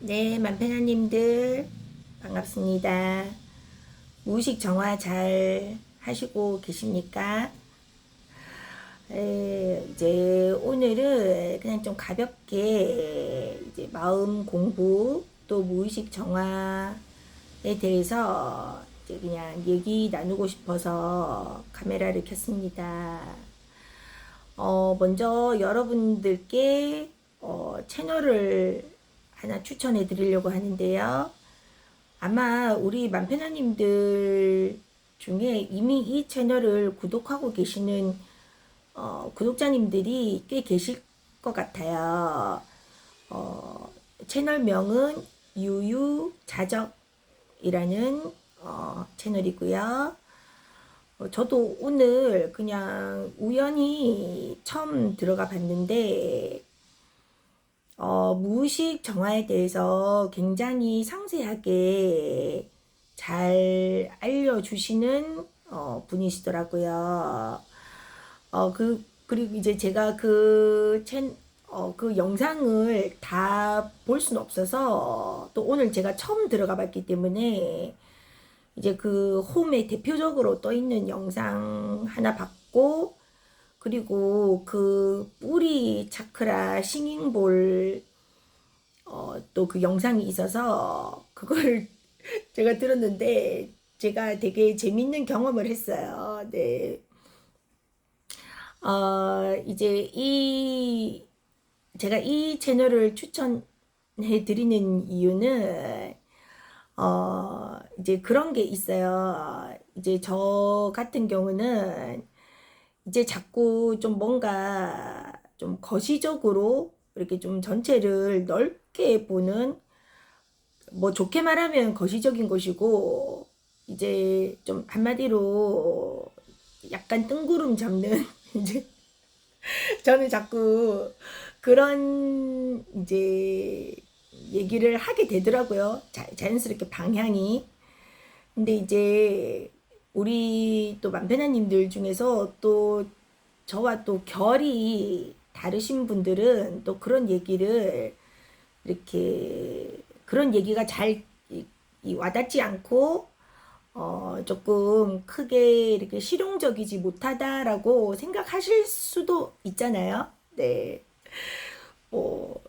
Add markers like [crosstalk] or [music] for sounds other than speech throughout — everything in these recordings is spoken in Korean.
네, 만편아님들 반갑습니다. 무의식 정화 잘 하시고 계십니까? 에, 이제 오늘은 그냥 좀 가볍게 이제 마음 공부 또 무의식 정화에 대해서 이제 그냥 얘기 나누고 싶어서 카메라를 켰습니다. 어, 먼저 여러분들께 어, 채널을 하나 추천해 드리려고 하는데요. 아마 우리 만편아님들 중에 이미 이 채널을 구독하고 계시는 어, 구독자님들이 꽤 계실 것 같아요. 어, 채널명은 유유자적이라는 어, 채널이고요. 어, 저도 오늘 그냥 우연히 처음 들어가 봤는데, 어, 무의식 정화에 대해서 굉장히 상세하게 잘 알려주시는 어, 분이시더라고요. 어, 그, 그리고 이제 제가 그, 채, 어, 그 영상을 다 볼 수는 없어서 또 오늘 제가 처음 들어가 봤기 때문에 이제 그 홈에 대표적으로 떠 있는 영상 하나 봤고 그리고 그 뿌리 차크라 싱잉볼 어, 또 그 영상이 있어서 그걸 [laughs] 제가 들었는데 제가 되게 재밌는 경험을 했어요. 네. 어, 이제 이 제가 이 채널을 추천해 드리는 이유는 어, 이제 그런 게 있어요. 이제 저 같은 경우는 이제 자꾸 좀 뭔가 좀 거시적으로 이렇게 좀 전체를 넓게 보는 뭐 좋게 말하면 거시적인 것이고 이제 좀 한마디로 약간 뜬구름 잡는 [laughs] 이제 저는 자꾸 그런 이제 얘기를 하게 되더라고요. 자, 자연스럽게 방향이. 근데 이제 우리 또 만편아님들 중에서 또 저와 또 결이 다르신 분들은 또 그런 얘기를 이렇게 그런 얘기가 잘 와닿지 않고 어 조금 크게 이렇게 실용적이지 못하다라고 생각하실 수도 있잖아요. 네. 뭐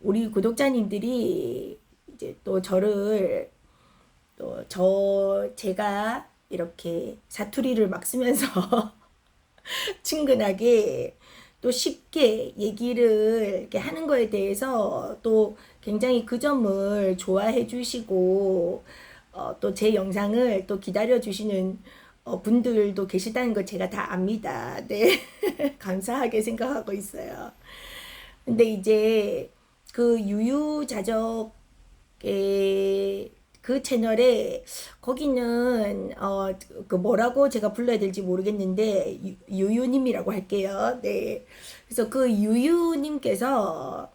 우리 구독자님들이 이제 또 저를 또 저 제가 이렇게 사투리를 막 쓰면서 [laughs] 친근하게 또 쉽게 얘기를 이렇게 하는 거에 대해서 또 굉장히 그 점을 좋아해 주시고 어, 또 제 영상을 또 기다려 주시는 어, 분들도 계시다는 걸 제가 다 압니다. 네. [laughs] 감사하게 생각하고 있어요. 근데 이제 그 유유자적의 그 채널에 거기는 어 그 뭐라고 제가 불러야 될지 모르겠는데 유, 유유님이라고 할게요. 네. 그래서 그 유유님께서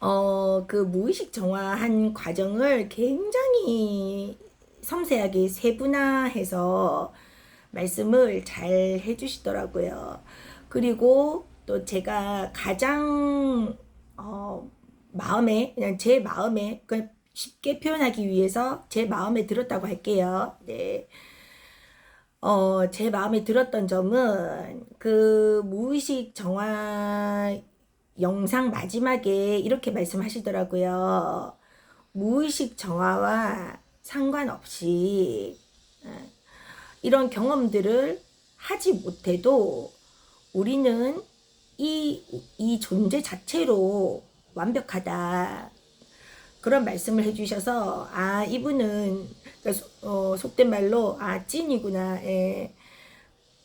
어 그 무의식 정화한 과정을 굉장히 섬세하게 세분화해서 말씀을 잘 해주시더라고요. 그리고 또 제가 가장 어, 마음에 그냥 제 마음에 그 쉽게 표현하기 위해서 제 마음에 들었다고 할게요. 네. 어, 제 마음에 들었던 점은 그 무의식 정화 영상 마지막에 이렇게 말씀하시더라고요. 무의식 정화와 상관없이 어, 이런 경험들을 하지 못해도 우리는 이, 이 존재 자체로 완벽하다. 그런 말씀을 해주셔서, 아, 이분은, 그러니까 어, 속된 말로, 아, 찐이구나. 예.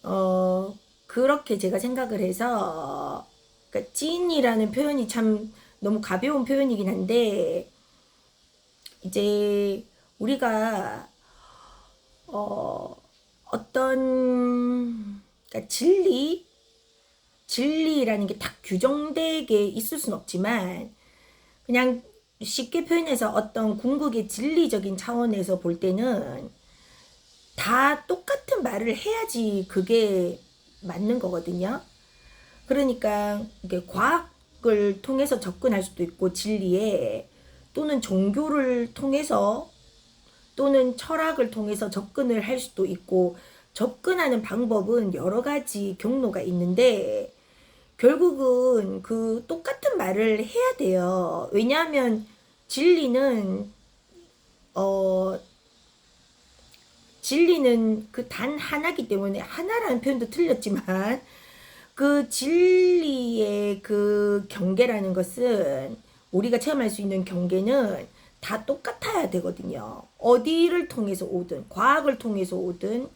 어, 그렇게 제가 생각을 해서, 그러니까 찐이라는 표현이 참 너무 가벼운 표현이긴 한데, 이제 우리가, 어, 어떤, 그러니까 진리? 진리라는 게 딱 규정되게 있을 순 없지만 그냥 쉽게 표현해서 어떤 궁극의 진리적인 차원에서 볼 때는 다 똑같은 말을 해야지 그게 맞는 거거든요. 그러니까 이게 과학 과학을 통해서 접근할 수도 있고 진리에 또는 종교를 통해서 또는 철학을 통해서 접근을 할 수도 있고 접근하는 방법은 여러 가지 경로가 있는데 결국은 그 똑같은 말을 해야 돼요. 왜냐하면 진리는 어 진리는 그 단 하나기 때문에 하나라는 표현도 틀렸지만 [laughs] 그 진리의 그 경계라는 것은 우리가 체험할 수 있는 경계는 다 똑같아야 되거든요. 어디를 통해서 오든 과학을 통해서 오든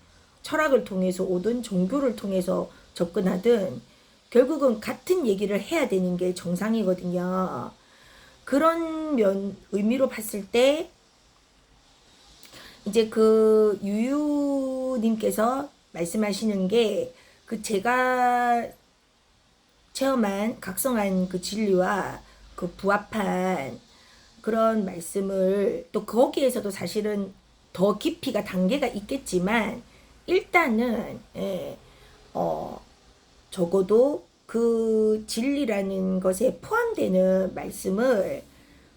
철학을 통해서 오든 종교를 통해서 접근하든 결국은 같은 얘기를 해야 되는 게 정상이거든요. 그런 면 의미로 봤을 때 이제 그 유유님께서 말씀하시는 게 그 제가 체험한 각성한 그 진리와 그 부합한 그런 말씀을 또 거기에서도 사실은 더 깊이가 단계가 있겠지만 일단은 예, 어 적어도 그 진리라는 것에 포함되는 말씀을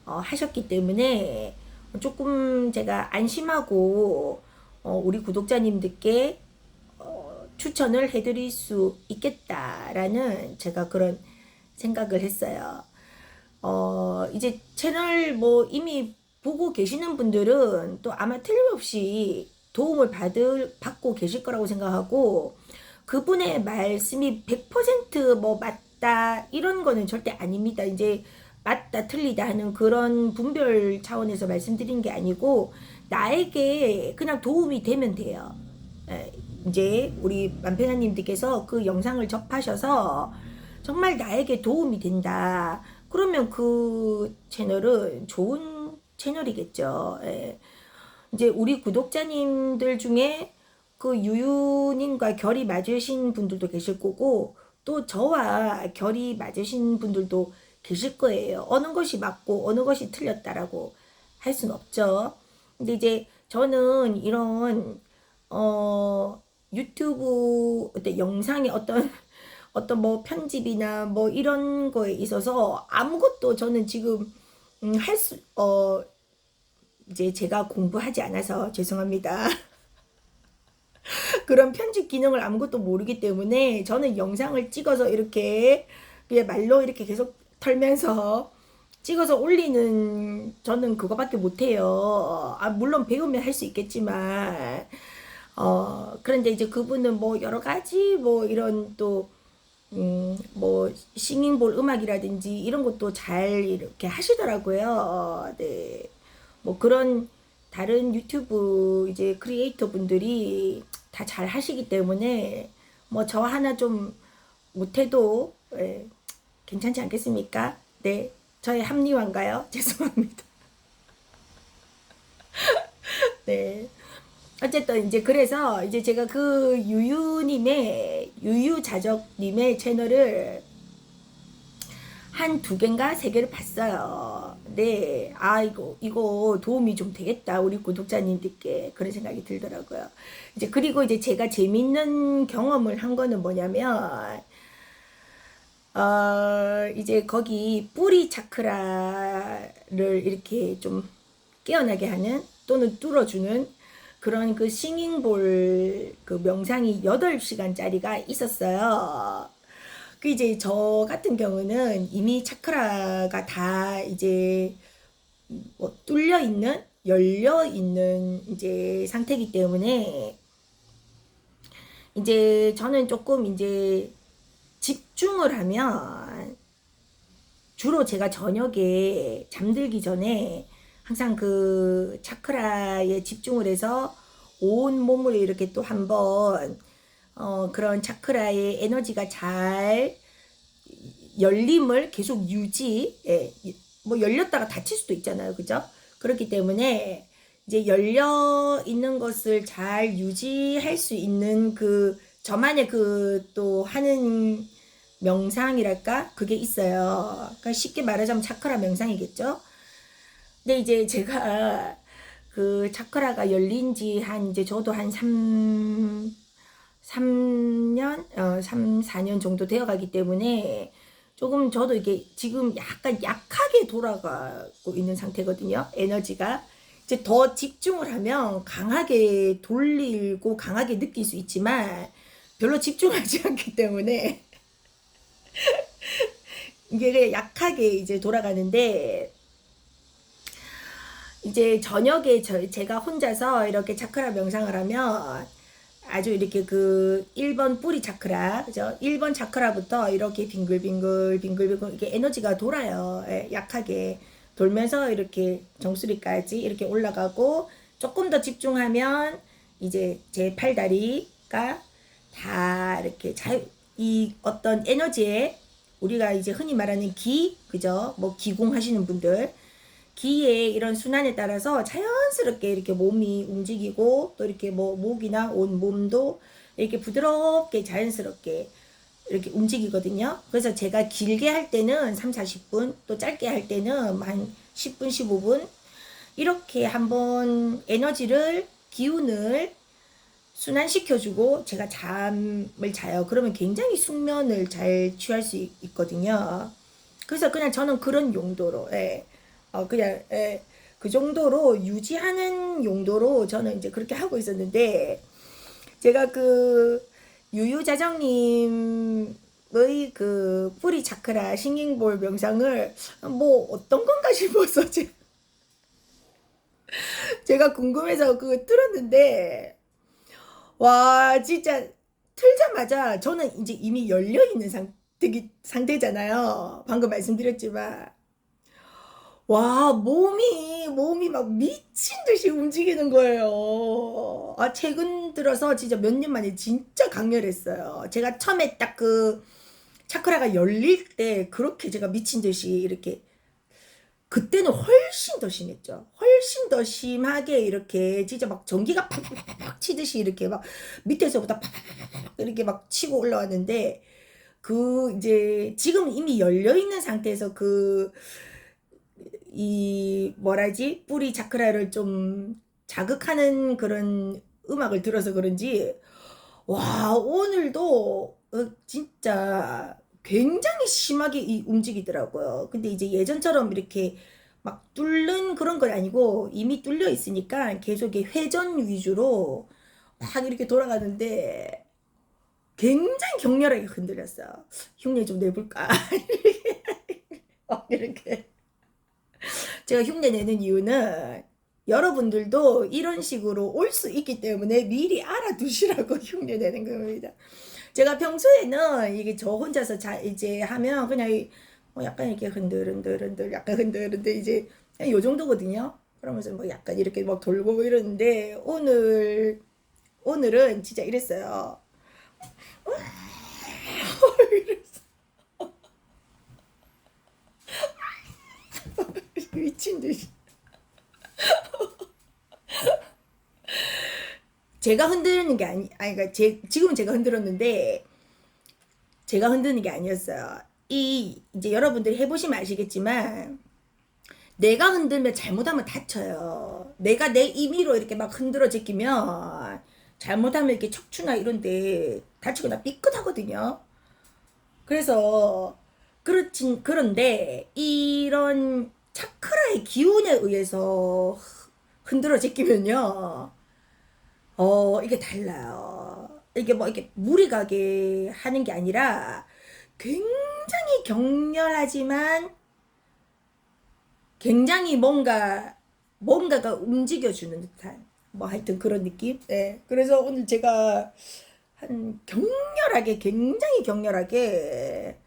어, 하셨기 때문에 조금 제가 안심하고 어, 우리 구독자님들께 어, 추천을 해드릴 수 있겠다라는 제가 그런 생각을 했어요. 어, 이제 채널 뭐 이미 보고 계시는 분들은 또 아마 틀림없이 도움을 받을, 받고 계실 거라고 생각하고, 그분의 말씀이 100%뭐 맞다, 이런 거는 절대 아닙니다. 이제 맞다, 틀리다 하는 그런 분별 차원에서 말씀드린 게 아니고, 나에게 그냥 도움이 되면 돼요. 에, 이제 우리 만평아님들께서 그 영상을 접하셔서 정말 나에게 도움이 된다. 그러면 그 채널은 좋은 채널이겠죠. 예. 이제 우리 구독자님들 중에 그 유유님과 결이 맞으신 분들도 계실 거고 또 저와 결이 맞으신 분들도 계실 거예요. 어느 것이 맞고 어느 것이 틀렸다라고 할 수는 없죠. 근데 이제 저는 이런 어 유튜브 어떤 영상의 어떤 [laughs] 어떤 뭐 편집이나 뭐 이런 거에 있어서 아무것도 저는 지금 음, 할수 어 이제 제가 공부하지 않아서 죄송합니다. [laughs] [laughs] 그런 편집 기능을 아무것도 모르기 때문에 저는 영상을 찍어서 이렇게 그냥 말로 이렇게 계속 털면서 찍어서 올리는 저는 그거밖에 못해요. 아, 물론 배우면 할 수 있겠지만 어 그런데 이제 그분은 뭐 여러 가지 뭐 이런 또 음, 뭐, 싱잉볼 음악이라든지 이런 것도 잘 이렇게 하시더라고요. 네. 뭐 그런 다른 유튜브 이제 크리에이터 분들이 다 잘 하시기 때문에 뭐 저 하나 좀 못해도 예, 괜찮지 않겠습니까? 네. 저의 합리화인가요? [laughs] 죄송합니다. [laughs] 네. 어쨌든 이제 그래서 이제 제가 그 유유님의 유유자적님의 채널을 한 두 개인가 세 개를 봤어요. 네, 아 이거 이거 도움이 좀 되겠다 우리 구독자님들께 그런 생각이 들더라고요. 이제 그리고 이제 제가 재밌는 경험을 한 거는 뭐냐면 어 이제 거기 뿌리 차크라를 이렇게 좀 깨어나게 하는 또는 뚫어주는 그런 그 싱잉볼 그 명상이 8시간짜리가 있었어요. 그 이제 저 같은 경우는 이미 차크라가 다 이제 뭐 뚫려 있는 열려 있는 이제 상태이기 때문에 이제 저는 조금 이제 집중을 하면 주로 제가 저녁에 잠들기 전에 항상 그 차크라에 집중을 해서 온 몸을 이렇게 또 한번 어, 그런 차크라의 에너지가 잘 열림을 계속 유지, 예, 뭐 열렸다가 닫힐 수도 있잖아요. 그죠? 그렇기 때문에 이제 열려 있는 것을 잘 유지할 수 있는 그 저만의 그 또 하는 명상이랄까? 그게 있어요. 그러니까 쉽게 말하자면 차크라 명상이겠죠? 근데 이제 제가 그 차크라가 열린 지 한 이제 저도 한 3, 3년, 어, 3, 4년 정도 되어 가기 때문에 조금 저도 이게 지금 약간 약하게 돌아가고 있는 상태거든요. 에너지가. 이제 더 집중을 하면 강하게 돌리고 강하게 느낄 수 있지만 별로 집중하지 [laughs] 않기 때문에 이게 약하게 이제 돌아가는데 이제 저녁에 저, 제가 혼자서 이렇게 차크라 명상을 하면 아주 이렇게 그 1번 뿌리 차크라, 그죠? 1번 차크라부터 이렇게 빙글빙글, 빙글빙글, 이렇게 에너지가 돌아요. 예, 약하게. 돌면서 이렇게 정수리까지 이렇게 올라가고 조금 더 집중하면 이제 제 팔다리가 다 이렇게 자유, 이 어떤 에너지에 우리가 이제 흔히 말하는 기, 그죠? 뭐 기공 하시는 분들, 기의 이런 순환에 따라서 자연스럽게 이렇게 몸이 움직이고 또 이렇게 뭐 목이나 온 몸도 이렇게 부드럽게 자연스럽게 이렇게 움직이거든요. 그래서 제가 길게 할 때는 3, 40분, 또 짧게 할 때는 한 10분, 15분 이렇게 한번 에너지를 기운을 순환시켜주고 제가 잠을 자요. 그러면 굉장히 숙면을 잘 취할 수 있, 있거든요. 그래서 그냥 저는 그런 용도로, 예. 어, 그냥, 예. 그 정도로 유지하는 용도로 저는 이제 그렇게 하고 있었는데, 제가 그, 유유자정님의 그 뿌리 차크라 싱잉볼 명상을 뭐 어떤 건가 싶어서 [laughs] 제가, 제가 궁금해서 그거 틀었는데, 와, 진짜 틀자마자 저는 이제 이미 열려 있는 상태, 상태잖아요. 방금 말씀드렸지만. 와, 몸이, 몸이 막 미친 듯이 움직이는 거예요. 아, 최근 들어서 진짜 몇 년 만에 진짜 강렬했어요. 제가 처음에 딱 그 차크라가 열릴 때 그렇게 제가 미친 듯이 이렇게 그때는 훨씬 더 심했죠. 훨씬 더 심하게 이렇게 진짜 막 전기가 팍팍팍 치듯이 이렇게 막 밑에서부터 팍팍팍 이렇게 막 치고 올라왔는데 그 이제 지금 이미 열려 있는 상태에서 그 이 뭐라지 뿌리 차크라를 좀 자극하는 그런 음악을 들어서 그런지 와 오늘도 어, 진짜 굉장히 심하게 이 움직이더라고요. 근데 이제 예전처럼 이렇게 막 뚫는 그런 건 아니고 이미 뚫려 있으니까 계속 회전 위주로 막 이렇게 돌아가는데 굉장히 격렬하게 흔들렸어요. 흉내 좀 내볼까? [laughs] 이렇게. 제가 흉내 내는 이유는 여러분들도 이런 식으로 올 수 있기 때문에 미리 알아두시라고 [laughs] 흉내 내는 겁니다. 제가 평소에는 이게 저 혼자서 자 이제 하면 그냥 뭐 약간 이렇게 흔들흔들흔들 약간 흔들흔들 이제 요 정도거든요. 그러면서 뭐 약간 이렇게 막 돌고 이러는데 오늘 오늘은 진짜 이랬어요. [laughs] 미친 듯이. 제가 흔드는 게 아니, 아니, 그러니까 제, 지금은 제가 흔들었는데, 제가 흔드는 게 아니었어요. 이, 이제 여러분들이 해보시면 아시겠지만, 내가 흔들면 잘못하면 다쳐요. 내가 내 임의로 이렇게 막 흔들어 제끼면, 잘못하면 이렇게 척추나 이런데 다치거나 삐끗하거든요. 그래서, 그렇진, 그런데, 이런 차크라의 기운에 의해서 흔들어 제끼면요. 어, 이게 달라요. 이게 뭐 이렇게 무리 가게 하는 게 아니라 굉장히 격렬하지만 굉장히 뭔가 뭔가가 움직여주는 듯한 뭐 하여튼 그런 느낌. 네. 그래서 오늘 제가 한 격렬하게 굉장히 격렬하게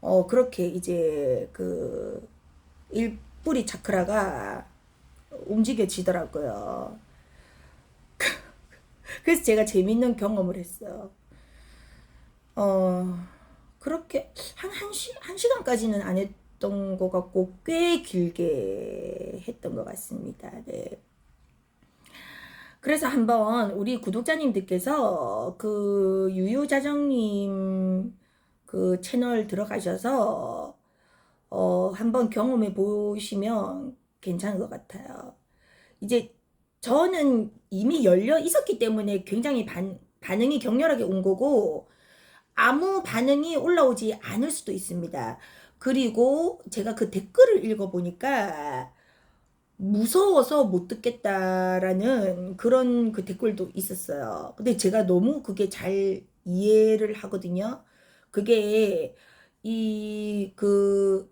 어 그렇게 이제 그 일 뿌리 차크라가 움직여지더라고요. 그래서 제가 재밌는 경험을 했어요. 어, 그렇게 한, 한, 시, 한 시간까지는 안 했던 것 같고, 꽤 길게 했던 것 같습니다. 네. 그래서 한번 우리 구독자님들께서 그 유유자정님 그 채널 들어가셔서 어, 한번 경험해 보시면 괜찮은 것 같아요. 이제 저는 이미 열려 있었기 때문에 굉장히 반, 반응이 격렬하게 온 거고, 아무 반응이 올라오지 않을 수도 있습니다. 그리고 제가 그 댓글을 읽어보니까 무서워서 못 듣겠다라는 그런 그 댓글도 있었어요. 근데 제가 너무 그게 잘 이해를 하거든요. 그게 이 그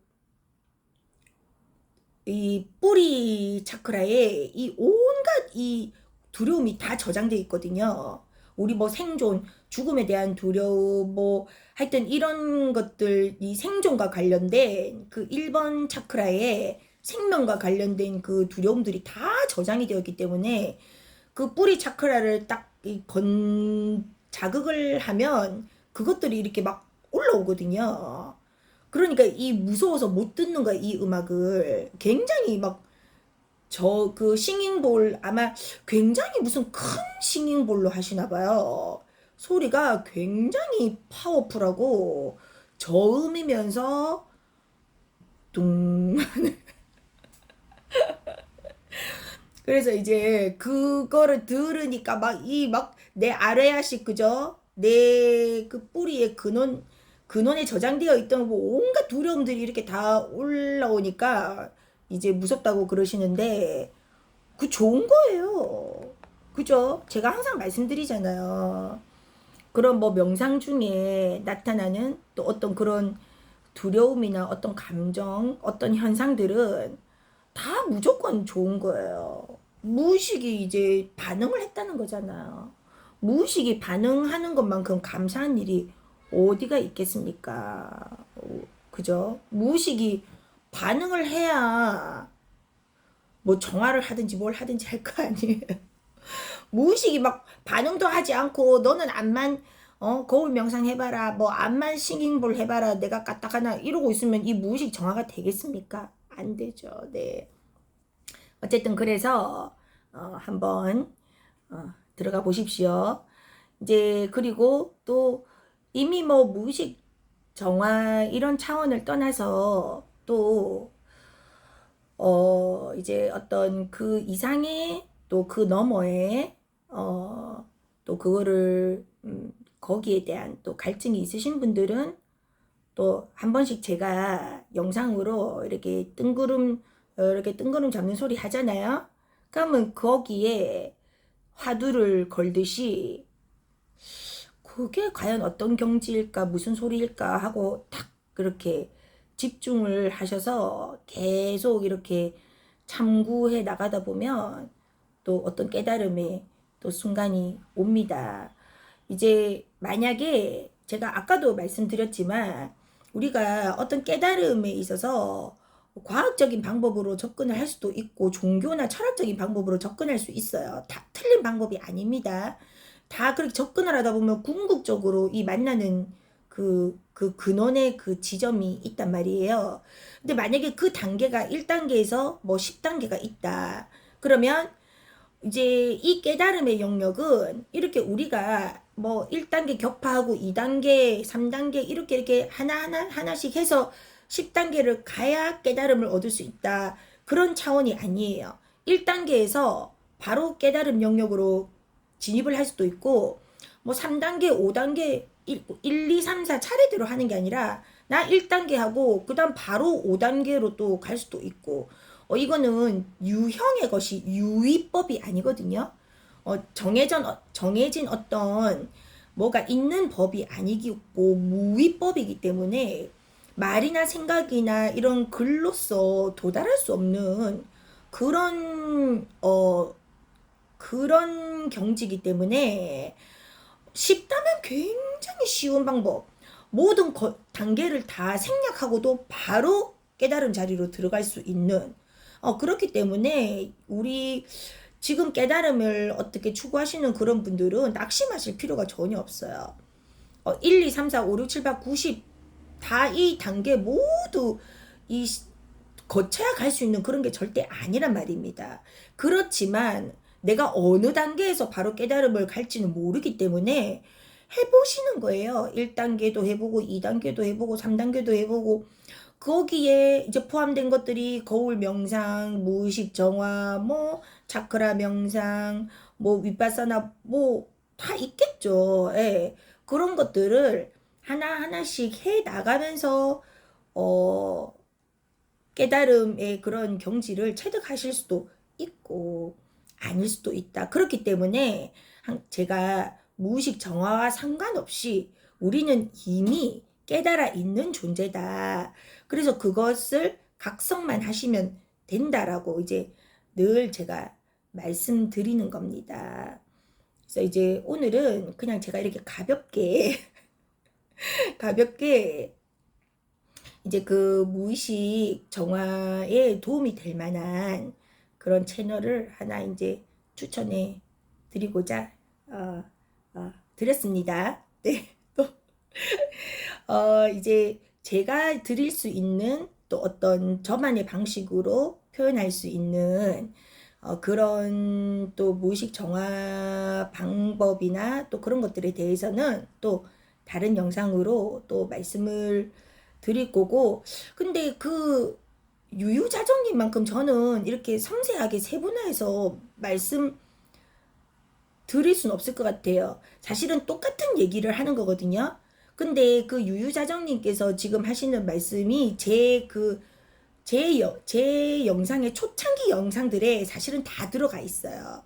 이 뿌리 차크라에 이 온갖 이 두려움이 다 저장돼 있거든요. 우리 뭐 생존, 죽음에 대한 두려움, 뭐 하여튼 이런 것들 이 생존과 관련된 그 1번 차크라에 생명과 관련된 그 두려움들이 다 저장이 되어 있기 때문에 그 뿌리 차크라를 딱건 자극을 하면 그것들이 이렇게 막 올라오거든요. 그러니까 이 무서워서 못 듣는 거야, 이 음악을. 굉장히 막, 저, 그, 싱잉볼, 아마 굉장히 무슨 큰 싱잉볼로 하시나 봐요. 소리가 굉장히 파워풀하고, 저음이면서, 둥. [laughs] 그래서 이제, 그거를 들으니까 막, 이, 막, 내 아래야식, 그죠? 내 그 뿌리의 근원, 근원에 저장되어 있던 뭐 온갖 두려움들이 이렇게 다 올라오니까 이제 무섭다고 그러시는데 그 좋은 거예요. 그죠? 제가 항상 말씀드리잖아요. 그런 뭐 명상 중에 나타나는 또 어떤 그런 두려움이나 어떤 감정, 어떤 현상들은 다 무조건 좋은 거예요. 무의식이 이제 반응을 했다는 거잖아요. 무의식이 반응하는 것만큼 감사한 일이 어디가 있겠습니까? 그죠? 무의식이 반응을 해야 뭐 정화를 하든지 뭘 하든지 할 거 아니에요. [laughs] 무의식이 막 반응도 하지 않고 너는 암만 어 거울 명상 해봐라 뭐 암만 싱잉볼 해봐라 내가 까딱하나 이러고 있으면 이 무의식 정화가 되겠습니까? 안 되죠. 네. 어쨌든 그래서 어, 한번 어, 들어가 보십시오. 이제 그리고 또 이미 뭐 무의식 정화 이런 차원을 떠나서 또 어, 이제 어떤 그 이상의 또 그 너머에 어, 또 그거를 음, 거기에 대한 또 갈증이 있으신 분들은 또 한 번씩 제가 영상으로 이렇게 뜬구름 이렇게 뜬구름 잡는 소리 하잖아요. 그러면 거기에 화두를 걸듯이 그게 과연 어떤 경지일까 무슨 소리일까 하고 딱 그렇게 집중을 하셔서 계속 이렇게 참구해 나가다 보면 또 어떤 깨달음의 또 순간이 옵니다. 이제 만약에 제가 아까도 말씀드렸지만 우리가 어떤 깨달음에 있어서 과학적인 방법으로 접근을 할 수도 있고 종교나 철학적인 방법으로 접근할 수 있어요. 다 틀린 방법이 아닙니다. 다 그렇게 접근을 하다 보면 궁극적으로 이 만나는 그, 그 근원의 그 지점이 있단 말이에요. 근데 만약에 그 단계가 1단계에서 뭐 10단계가 있다. 그러면 이제 이 깨달음의 영역은 이렇게 우리가 뭐 1단계 격파하고 2단계, 3단계 이렇게 이렇게 하나하나 하나씩 해서 10단계를 가야 깨달음을 얻을 수 있다. 그런 차원이 아니에요. 1단계에서 바로 깨달음 영역으로 진입을 할 수도 있고, 뭐 3단계, 5단계, 1, 1 2, 3, 4 차례대로 하는 게 아니라, 나 1단계 하고, 그 다음 바로 5단계로 또 갈 수도 있고, 어, 이거는 유형의 것이 유의법이 아니거든요. 어, 정해진, 정해진 어떤 뭐가 있는 법이 아니고 무위법이기 때문에 말이나 생각이나 이런 글로써 도달할 수 없는 그런 어 그런 경지이기 때문에 쉽다면 굉장히 쉬운 방법 모든 거, 단계를 다 생략하고도 바로 깨달은 자리로 들어갈 수 있는 어 그렇기 때문에 우리 지금 깨달음을 어떻게 추구하시는 그런 분들은 낙심하실 필요가 전혀 없어요. 어, 1, 2, 3, 4, 5, 6, 7, 8, 90 다 이 단계 모두 이 거쳐야 갈 수 있는 그런 게 절대 아니란 말입니다. 그렇지만 내가 어느 단계에서 바로 깨달음을 갈지는 모르기 때문에 해보시는 거예요. 1단계도 해보고, 2단계도 해보고, 3단계도 해보고, 거기에 이제 포함된 것들이 거울 명상, 무의식 정화, 뭐, 차크라 명상, 뭐, 윗바사나, 뭐, 다 있겠죠. 예. 그런 것들을 하나하나씩 해 나가면서 어 깨달음의 그런 경지를 체득하실 수도 있고 아닐 수도 있다. 그렇기 때문에 한- 제가 무의식 정화와 상관없이 우리는 이미 깨달아 있는 존재다. 그래서 그것을 각성만 하시면 된다라고 이제 늘 제가 말씀드리는 겁니다. 그래서 이제 오늘은 그냥 제가 이렇게 가볍게 [laughs] 가볍게 이제 그 무의식 정화에 도움이 될 만한 그런 채널을 하나 이제 추천해 드리고자 어, 어, 드렸습니다. [laughs] 네, 또 어, 이제 제가 드릴 수 있는 또 어떤 저만의 방식으로 표현할 수 있는 어, 그런 또 무의식 정화 방법이나 또 그런 것들에 대해서는 또 다른 영상으로 또 말씀을 드릴 거고 근데 그 유유자정님만큼 저는 이렇게 섬세하게 세분화해서 말씀 드릴 수는 없을 것 같아요. 사실은 똑같은 얘기를 하는 거거든요. 근데 그 유유자정님께서 지금 하시는 말씀이 제 그, 제, 여- 제 영상의 초창기 영상들에 사실은 다 들어가 있어요.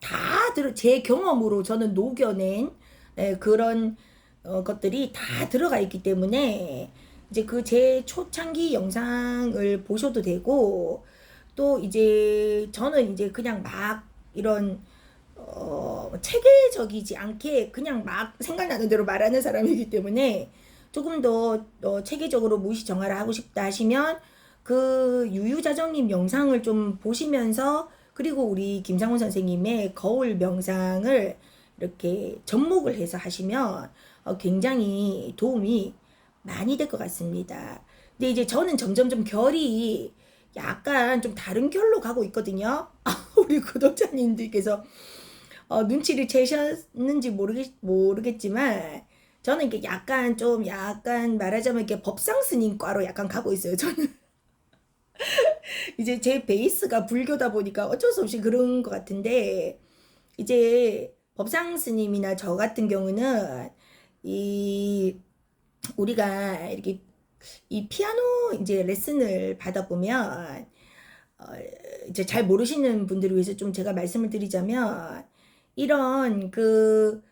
다 들어, 제 경험으로 저는 녹여낸 예, 그런 어, 것들이 다 들어가 있기 때문에 이제 그 제 초창기 영상을 보셔도 되고 또 이제 저는 이제 그냥 막 이런 어, 체계적이지 않게 그냥 막 생각나는 대로 말하는 사람이기 때문에 조금 더 어, 체계적으로 무시 정화를 하고 싶다 하시면 그 유유자정님 영상을 좀 보시면서 그리고 우리 김상훈 선생님의 거울 명상을 이렇게 접목을 해서 하시면 어, 굉장히 도움이 많이 될 것 같습니다. 근데 이제 저는 점점점 결이 약간 좀 다른 결로 가고 있거든요. [laughs] 우리 구독자님들께서 어, 눈치를 채셨는지 모르겠, 모르겠지만 저는 이게 약간 좀 약간 말하자면 이렇게 법상 스님과로 약간 가고 있어요. 저는 [laughs] 이제 제 베이스가 불교다 보니까 어쩔 수 없이 그런 것 같은데 이제 법상 스님이나 저 같은 경우는 이 우리가 이렇게 이 피아노 이제 레슨을 받아보면 어, 이제 잘 모르시는 분들을 위해서 좀 제가 말씀을 드리자면 이런 그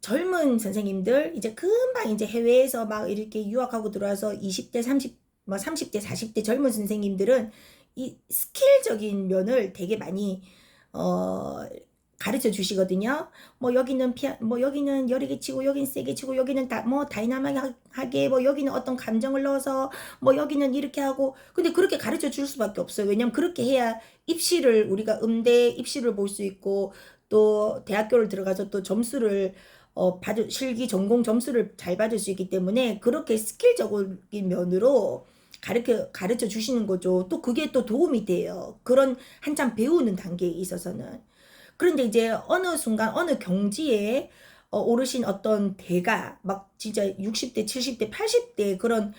젊은 선생님들 이제 금방 이제 해외에서 막 이렇게 유학하고 들어와서 20대 30, 뭐 30대 40대 젊은 선생님들은 이 스킬적인 면을 되게 많이 어 가르쳐 주시거든요. 뭐 여기는 피아 뭐 여기는 여리게 치고 여기는 세게 치고 여기는 다 뭐 다이나믹하게 뭐 여기는 어떤 감정을 넣어서 뭐 여기는 이렇게 하고 근데 그렇게 가르쳐 줄 수밖에 없어요. 왜냐면 그렇게 해야 입시를 우리가 음대 입시를 볼 수 있고 또 대학교를 들어가서 또 점수를 어 받을 실기 전공 점수를 잘 받을 수 있기 때문에 그렇게 스킬적인 면으로 가르쳐 가르쳐 주시는 거죠. 또 그게 또 도움이 돼요. 그런 한참 배우는 단계에 있어서는. 그런데 이제 어느 순간 어느 경지에 어, 오르신 어떤 대가 막 진짜 60대, 70대, 80대 그런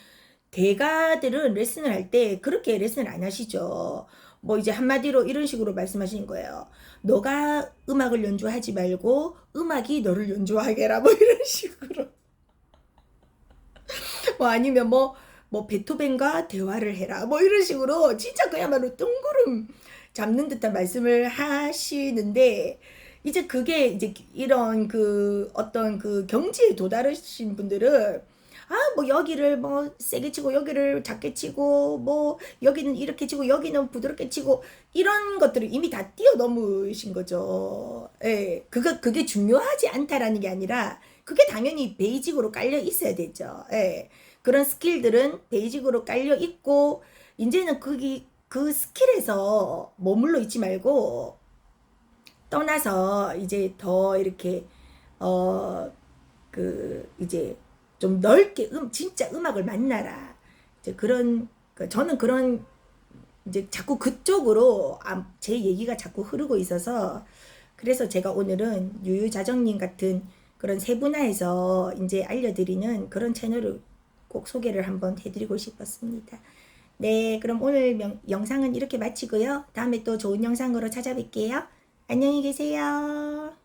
대가들은 레슨을 할 때 그렇게 레슨을 안 하시죠. 뭐 이제 한마디로 이런 식으로 말씀하시는 거예요. 너가 음악을 연주하지 말고 음악이 너를 연주하게 라 뭐 이런 [laughs] 식으로. [laughs] 뭐 아니면 뭐, 뭐 베토벤과 대화를 해라 뭐 이런 식으로 진짜 그야말로 뜬구름 잡는 듯한 말씀을 하시는데 이제 그게 이제 이런 그 어떤 그 경지에 도달하신 분들은 아 뭐 여기를 뭐 세게 치고 여기를 작게 치고 뭐 여기는 이렇게 치고 여기는 부드럽게 치고 이런 것들을 이미 다 뛰어넘으신 거죠. 예. 그거 그게 중요하지 않다라는 게 아니라 그게 당연히 베이직으로 깔려 있어야 되죠. 예. 그런 스킬들은 베이직으로 깔려 있고 이제는 거기 그 스킬에서 머물러 있지 말고 떠나서 이제 더 이렇게 어 그 이제 좀 넓게 음 진짜 음악을 만나라 이제 그런 그 저는 그런 이제 자꾸 그쪽으로 아, 제 얘기가 자꾸 흐르고 있어서 그래서 제가 오늘은 유유자정님 같은 그런 세분화해서 이제 알려드리는 그런 채널을 꼭 소개를 한번 해드리고 싶었습니다. 네, 그럼 오늘 명, 영상은 이렇게 마치고요. 다음에 또 좋은 영상으로 찾아뵐게요. 안녕히 계세요.